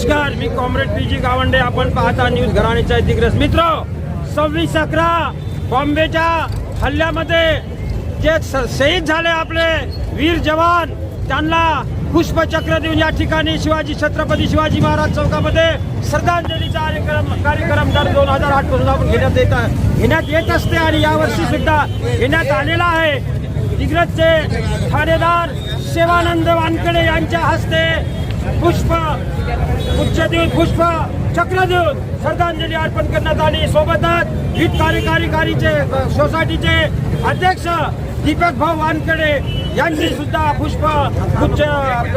नमस्कार मी comrade P G Gawande. आपण पाहता न्यूज घराणेच्या दिग्रस मित्र. सव्वीस अकरा बॉम्बेच्या हल्ल्यामध्ये जे स- शहीद झाले आपले वीर जवान त्यांना पुष्पचक्र देऊन या ठिकाणी शिवाजी छत्रपती शिवाजी महाराज चौकामध्ये श्रद्धांजलीचा कार्यक्रम कार्यक्रम दर दोन हजार आठपासून आपण घेण्यात येत घेण्यात येत असते आणि यावर्षी सुद्धा घेण्यात आलेला आहे. दिग्रजचे ठाणेदार सेवानंद वानकडे यांच्या हस्ते पुष्प पुष्प देऊन पुष्प चक्र देऊन श्रद्धांजली अर्पण करण्यात आली. सोबतच हित कार्यकारी सोसायटीचे अध्यक्ष दीपक भाऊ वानकडे यांनी सुद्धा पुष्प गुच्छ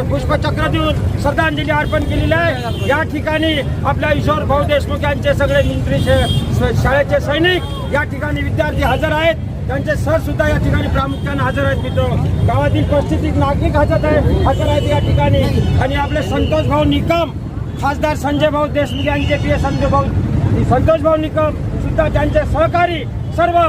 पुष्पचक्र देऊन श्रद्धांजली अर्पण केलेली आहे. या ठिकाणी आपल्या ईश्वर भाऊ देशमुख यांचे सगळे मंत्री शाळेचे सैनिक या ठिकाणी विद्यार्थी हजर आहेत. त्यांचे सर सुद्धा या ठिकाणी प्रामुख्याने हजर आहेत मित्र. गावातील परिस्थितीत नागरिक हजर आहेत हजर आहेत या ठिकाणी. आणि आपले संतोष भाऊ निकम खासदार संजय भाऊ देशमुख यांचे प्रिय संजय भाऊ संतोष भाऊ निकम सुद्धा त्यांचे सहकारी सर्व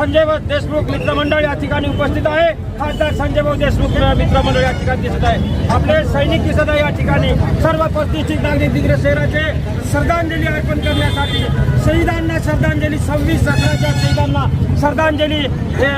संजय देशमुख मित्रमंडळ या ठिकाणी उपस्थित आहे. खासदार संजय भाऊ देशमुख मित्रमंडळ या ठिकाणी दिसत आहे. आपले सैनिक दिसत आहे या ठिकाणी. सर्व प्रतिष्ठित नागरिक दिग्रज शहराचे श्रद्धांजली अर्पण करण्यासाठी शहीदांना श्रद्धांजली सव्वीस सतराच्या शहीदांना श्रद्धांजली. हे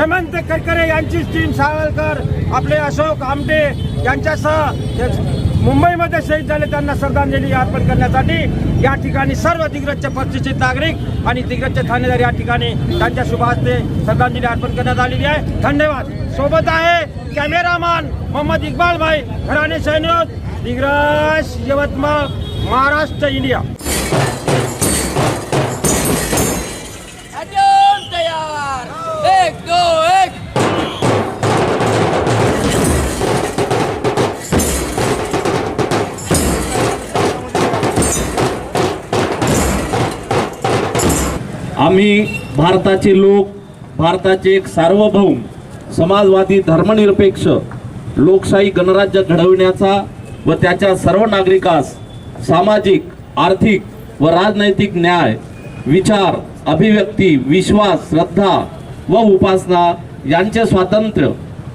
हेमंत करकरे यांची टीम सावळकर आपले अशोक आमटे यांच्यासह मुंबईमध्ये शहीद झाले त्यांना श्रद्धांजली अर्पण करण्यासाठी या ठिकाणी सर्व दिग्रजचे प्रतिष्ठित नागरिक आणि दिग्रजचे ठाणेदार या ठिकाणी त्यांच्या शुभ हस्ते श्रद्धांजली अर्पण करण्यात आलेली आहे. धन्यवाद. सोबत आहे कॅमेरामॅन मोहम्मद इक्बाल भाई घराणे सैन्य दिग्रज यवतमाळ महाराष्ट्र इंडिया. आम्ही भारताचे लोक भारताचे एक सार्वभौम समाजवादी धर्मनिरपेक्ष लोकशाही गणराज्य घडविण्याचा व त्याच्या सर्व नागरिकास सामाजिक आर्थिक व राजनैतिक न्याय विचार अभिव्यक्ती विश्वास श्रद्धा व उपासना यांचे स्वातंत्र्य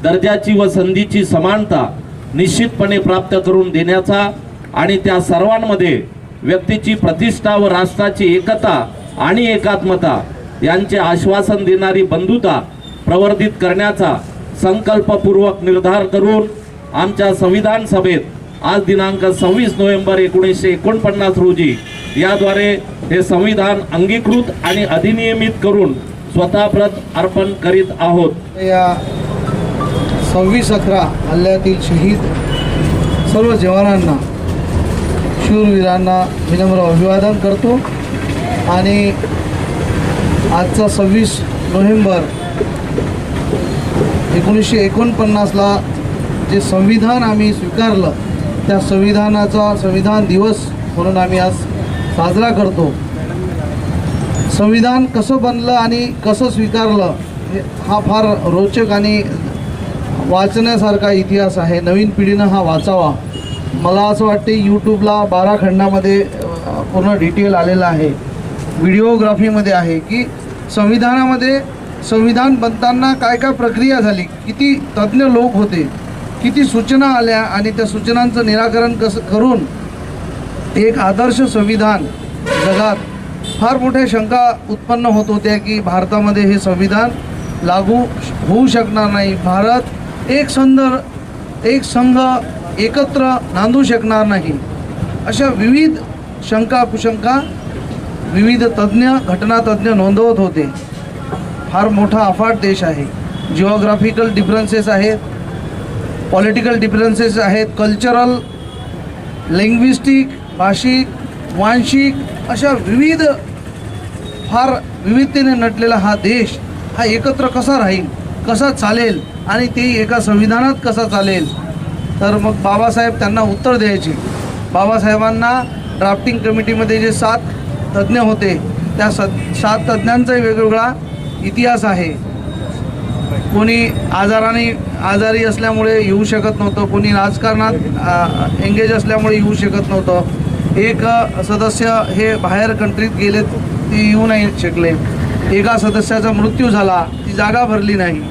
दर्जाची व संधीची समानता निश्चितपणे प्राप्त करून देण्याचा आणि त्या सर्वांमध्ये व्यक्तीची प्रतिष्ठा व राष्ट्राची एकता आणि एकात्मता यांचे आश्वासन देणारी बंधुता प्रवर्धित करण्याचा संकल्पपूर्वक निर्धार करून आमच्या संविधान सभेत आज दिनांक सव्वीस नोव्हेंबर एकोणीसशे एकोणपन्नास रोजी याद्वारे हे संविधान अंगीकृत आणि अधिनियमित करून स्वतःप्रत अर्पण करीत आहोत. या सव्वीस अकरा हल्ल्यातील शहीद सर्व जवानांना शूरवीरांना विनम्र अभिवादन करतो. आणि आजचा सव्वीस नोव्हेंबर एकोणीसशे एकोणपन्नासला जे संविधान आम्ही स्वीकारलं त्या संविधानाचा संविधान दिवस म्हणून आम्ही आज साजरा करतो. संविधान कसं बनलं आणि कसं स्वीकारलं हे- हा फार रोचक आणि वाचण्यासारखा इतिहास आहे. नवीन पिढीनं हा वाचावा. मला असं वाटते यूट्यूबला बारा खंडामध्ये पूर्ण डिटेल आलेला आहे. व्हिडिओग्राफीमध्ये आहे की संविधानामध्ये संविधान बनताना काय काय प्रक्रिया झाली किती तज्ज्ञ लोक होते किती सूचना आल्या आणि त्या सूचनांचं निराकरण कसं करून एक आदर्श संविधान जगात फार मोठ्या शंका उत्पन्न होत होत्या की भारतामध्ये हे संविधान लागू होऊ शकणार नाही. भारत एक संदर एक संघ एकत्र नांदू शकणार नाही. अशा विविध शंका कुशंका विविध तज्ज्ञ घटनातज्ज्ञ नोंदवत होते. फार मोठा अफाट देश आहे. जिओग्राफिकल डिफरन्सेस आहेत. पॉलिटिकल डिफरन्सेस आहेत. कल्चरल लिंग्विस्टिक भाषिक वांशिक अशा विविध फार विविधतेने नटलेला हा देश हा एकत्र कसा राहील कसा चालेल आणि ते एका संविधानात कसा चालेल? तर मग बाबासाहेब त्यांना उत्तर द्यायचे. बाबासाहेबांना ड्राफ्टिंग कमिटीमध्ये जे सात तज्ज्ञ होते. त्या स सात तज्ज्ञांचाही वेगवेगळा इतिहास आहे. कोणी आजाराने आजारी असल्यामुळे येऊ शकत नव्हतं कोणी राजकारणात एंगेज असल्यामुळे येऊ शकत नव्हतं. एक सदस्य हे बाहेर कंट्रीत गेलेत ते येऊ नाही शकले. एका सदस्याचा मृत्यू झाला ती जागा भरली नाही.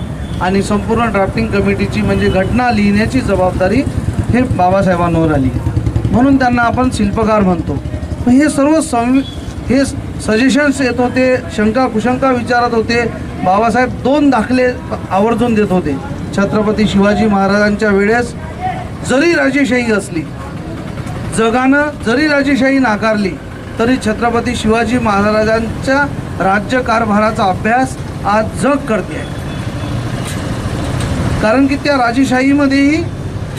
आणि संपूर्ण ड्राफ्टिंग कमिटीची म्हणजे घटना लिहिण्याची जबाबदारी हे बाबासाहेबांवर आली. म्हणून त्यांना आपण शिल्पकार म्हणतो. हे सर्व संवि हे सजेशन्स येत होते शंका कुशंका विचारत होते. बाबासाहेब दोन दाखले आवर्जून देत होते. छत्रपती शिवाजी महाराजांच्या वेळेस जरी राजेशाही असली जगानं जरी राजेशाही नाकारली तरी छत्रपती शिवाजी महाराजांच्या राज्यकारभाराचा अभ्यास आज जग करते आहे. कारण की त्या राजेशाहीमध्येही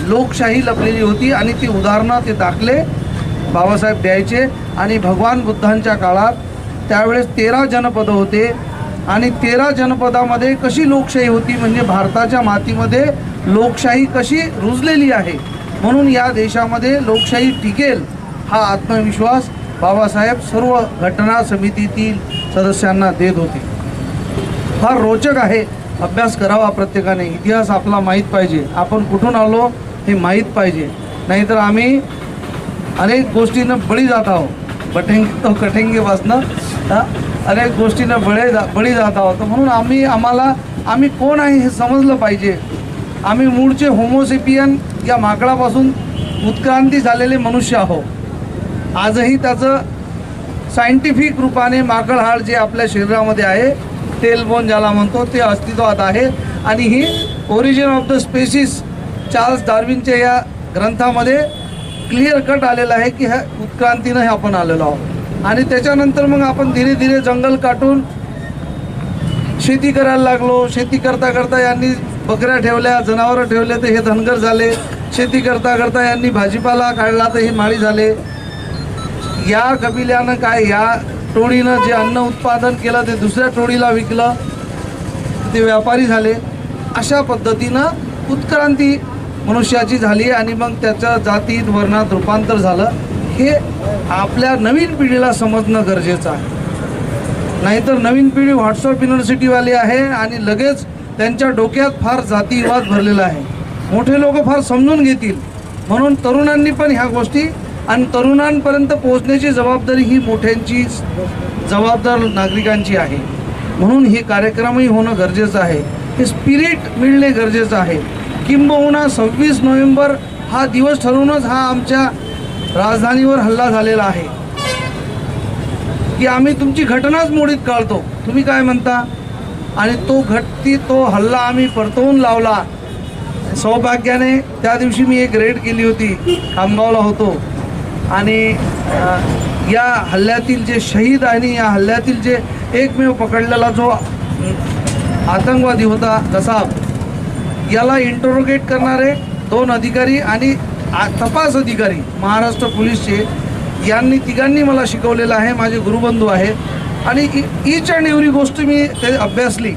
लोकशाही लपलेली होती आणि ती उदाहरणं ते दाखले. बाबासाहेब द्यायचे आणि भगवान बुद्धांच्या काळात त्यावेळेस तेरा जनपदं होते. आणि तेरा जनपदामध्ये कशी लोकशाही होती म्हणजे भारताच्या मातीमध्ये लोकशाही कशी रुजलेली आहे. म्हणून या देशामध्ये लोकशाही टिकेल हा आत्मविश्वास बाबासाहेब सर्व घटना समितीतील सदस्यांना देत होते. फार रोचक आहे. अभ्यास करावा प्रत्येकाने. इतिहास आपला माहीत पाहिजे. आपण कुठून आलो हे माहीत पाहिजे. नाहीतर आम्ही अनेक गोष्टींना बळी जात आहोत. बटेंगे तो कठेंगेपासनं हा, अनेक गोष्टींना बळे जा बळी जात आहोत. म्हणून आम्ही आम्हाला आम्ही कोण आहे हे समजलं पाहिजे. आम्ही मूळचे होमोसेपियन या माकडापासून उत्क्रांती झालेले मनुष्य आहोत. आजही त्याचं सायंटिफिक रूपाने माकडहाड जे आपल्या शरीरामध्ये आहे तेलबोन ज्याला म्हणतो ते अस्तित्वात आहे. आणि ही origin of the species Charles डार्विनच्या या ग्रंथामध्ये क्लिअर कट आलेलं आहे की ह्या उत्क्रांतीनं हे आपण आलेलो आहोत. आणि त्याच्यानंतर मग आपण धीरे धीरे जंगल काटून शेती करायला लागलो. शेती करता करता यांनी बकऱ्या ठेवल्या जनावरं ठेवले तर हे धनगर झाले. शेती करता करता यांनी भाजीपाला काढला तर हे माळी झाले. या कबिल्यानं काय या टोळीनं जे अन्न उत्पादन केलं ते दुसऱ्या टोळीला विकलं ते व्यापारी झाले. अशा पद्धतीनं उत्क्रांती मनुष्याची झाली आणि मग त्याच्या जातीत वर्णात रूपांतर झालं हे आपल्या नवीन पिढीला समजणं गरजेचं आहे. नाहीतर नवीन पिढी व्हॉट्सअप युनिव्हर्सिटीवाली आहे आणि लगेच त्यांच्या डोक्यात फार जातीवाद भरलेला आहे. मोठे लोक फार समजून घेतील. म्हणून तरुणांनी पण ह्या गोष्टी आणि तरुणांपर्यंत पोहोचण्याची जबाबदारी ही मोठ्यांची जबाबदार नागरिकांची आहे. म्हणून हे कार्यक्रमही होणं गरजेचं आहे. हे स्पिरिट मिळणे गरजेचं आहे. किंबहुना सव्वीस नोव्हेंबर हा दिवस ठरवूनच हा आमच्या राजधानीवर हल्ला झालेला आहे. की आम्ही तुमची घटनाच मोडीत काढतो. तुम्ही काय म्हणता? आणि तो घटती तो हल्ला आम्ही परतवून लावला. सौभाग्याने त्या दिवशी मी एक रेड केली होती खामगावला होतो. आणि या हल्ल्यातील जे शहीद आणि या हल्ल्यातील जे एकमेव पकडलेला जो आतंकवादी होता कसाब याला इंटरोगेट करणारे दोन अधिकारी आणि आ- तपास अधिकारी महाराष्ट्र पोलीसचे यांनी तिघांनी मला शिकवलेलं आहे माझे गुरुबंधू आहे. आणि ईच अँड एव्हरी गोष्ट मी ते अभ्यासली.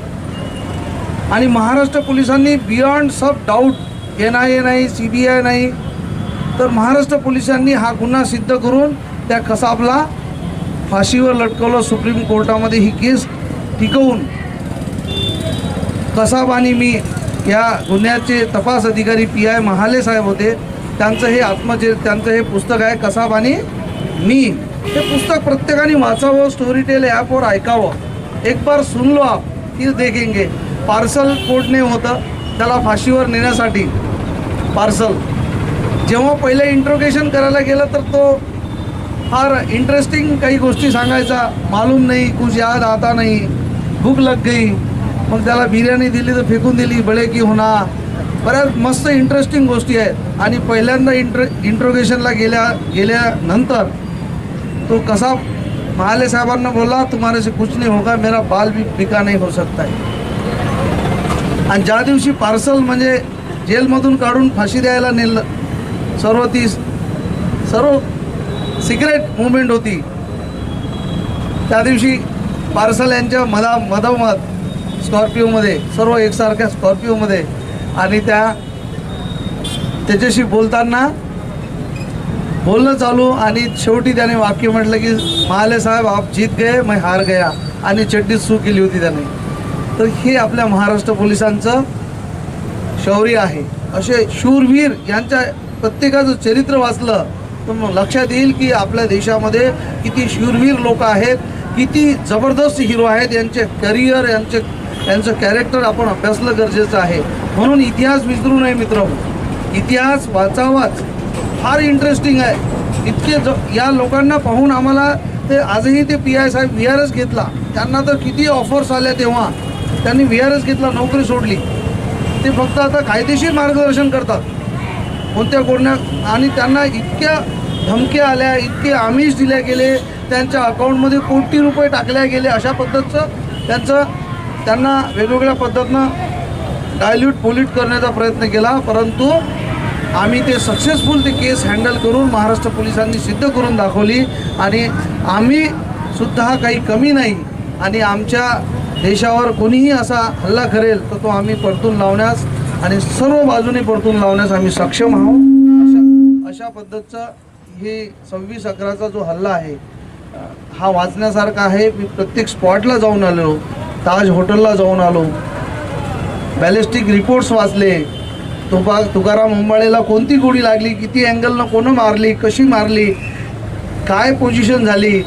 आणि महाराष्ट्र पोलिसांनी beyond sub doubt N I A नाही सी बी आय नाही तर महाराष्ट्र पोलिसांनी हा गुन्हा सिद्ध करून त्या कसाबला फाशीवर लटकवलं सुप्रीम कोर्टामध्ये ही केस टिकवून. कसाब आणि मी या गुन्ह्याचे तपास अधिकारी पी आय महाले साहेब होते. त्यांचं हे आत्मचे त्यांचं हे पुस्तक आहे कसाब आणि मी. हे पुस्तक प्रत्येकाने वाचावं स्टोरी टेल ॲपवर ऐकावं. एक बार सुन लो आप की देखेंगे. पार्सल कोर्टने होतं त्याला फाशीवर नेण्यासाठी. पार्सल जेव्हा पहिले इंट्रोगेशन करायला गेलं तर तो फार इंटरेस्टिंग काही गोष्टी सांगायचा. मालूम नाही कुछ याद आता नाही. भूक लग गई. मग त्याला बिर्याणी दिली तर फेकून दिली बळे की बऱ्याच मस्त इंटरेस्टिंग गोष्टी आहेत. आणि पहिल्यांदा इंट्र इंट्रोगेशनला गेल्या गेल्यानंतर तो कसा महाले साहेबांना बोला तुम्हारे से कुछ नाही होगा मेरा बाल भी पिका नाही हो सकता है. आणि ज्या दिवशी पार्सल म्हणजे जेलमधून काढून फाशी द्यायला नेलं सर्व ती सर्व सिक्रेट मुवमेंट होती. त्या दिवशी पार्सल यांच्या मधा मधोमध स्कॉर्पिओमध्ये सर्व एकसारख्या स्कॉर्पिओमध्ये. आणि त्या त्याच्याशी बोलताना बोलणं चालू आणि शेवटी त्याने वाक्य म्हटलं की महाले साहेब आप जीत गए मैं हार गया. आणि चड्डी सू केली होती त्याने. तर हे आपल्या महाराष्ट्र पोलिसांचं शौर्य आहे. असे शूरवीर यांच्या प्रत्येकाचं चरित्र वाचलं तर मग लक्षात येईल की आपल्या देशामध्ये किती शूरवीर लोक आहेत किती जबरदस्त हिरो आहेत यांचे करिअर यांचे त्यांचं कॅरेक्टर आपण अभ्यासलं गरजेचं आहे. म्हणून इतिहास विसरू नये मित्र. इतिहास वाचावाच. फार इंटरेस्टिंग आहे. इतके ज या लोकांना पाहून आम्हाला ते आजही ते पी आय साहेब व्ही आर एस घेतला. त्यांना तर किती ऑफर्स आल्या तेव्हा. त्यांनी व्ही आर एस घेतला नोकरी सोडली. ते फक्त आता कायदेशीर मार्गदर्शन करतात. कोणत्या कोणत्या आणि त्यांना इतक्या धमक्या आल्या इतके आमिष दिल्या गेले त्यांच्या अकाउंटमध्ये कोटी रुपये टाकल्या गेले अशा पद्धतीचं त्यांचं त्यांना वेगवेगळ्या पद्धतीनं डायल्यूट पोल्यूट करण्याचा प्रयत्न केला परंतु आम्ही ते सक्सेसफुल ते केस हँडल करून महाराष्ट्र पोलिसांनी सिद्ध करून दाखवली आणि आम्ही सुद्धा काही कमी नाही आणि आमच्या देशावर कोणीही असा हल्ला करेल तर तो आम्ही परतून लावण्यास आणि सर्व बाजूने परतून लावण्यास आम्ही सक्षम आहोत. अशा अशा पद्धतीचं हे सव्वीस अकराचा जो हल्ला आहे हा वाचण्यासारखा आहे. मी प्रत्येक स्पॉटला जाऊन आलो. ताज हॉटेलला जाऊन आलो. बॅलिस्टिक रिपोर्ट्स वाचले. तुपा तुकाराम अंबाळेला कोणती गोळी लागली? किती अँगलनं कोणं मारली? कशी मारली? काय पोझिशन झाली?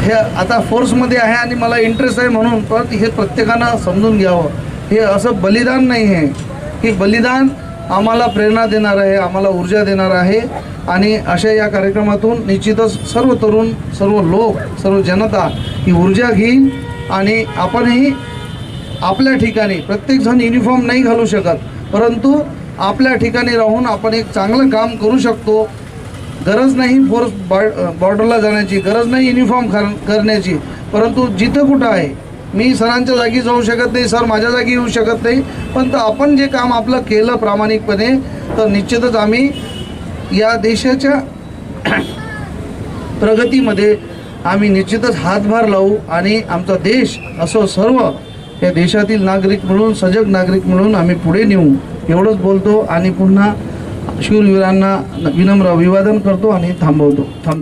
हे आता फोर्समध्ये आहे आणि मला इंटरेस्ट आहे म्हणून परत हे प्रत्येकानं समजून घ्यावं. हे असं बलिदान नाही आहे. हे बलिदान आम्हाला प्रेरणा देणार आहे आम्हाला ऊर्जा देणार आहे. आणि अशा या कार्यक्रमातून निश्चितच सर्व तरुण सर्व लोक सर्व जनता ही ऊर्जा घेईल आणि आपणही आपल्या ठिकाणी प्रत्येकजण युनिफॉर्म नाही घालू शकत परंतु आपल्या ठिकाणी राहून आपण एक चांगलं काम करू शकतो. गरज नाही फोर्स बॉर्डरला जाण्याची गरज नाही युनिफॉर्म करण्याची परंतु जिथं कुठं आहे मी सरांच्या जागी जाऊ शकत नाही सर माझ्या जागी येऊ शकत नाही पण तर आपण जे काम आपलं केलं प्रामाणिकपणे तर निश्चितच आम्ही या देशाच्या प्रगतीमध्ये आम्ही निश्चितच हातभार लावू आणि आमचा देश असं सर्व या देशातील नागरिक म्हणून सजग नागरिक म्हणून आम्ही पुढे नेऊ एवढंच बोलतो आणि पुन्हा शूरवीरांना विनम्र अभिवादन करतो आणि थांबवतो. थांब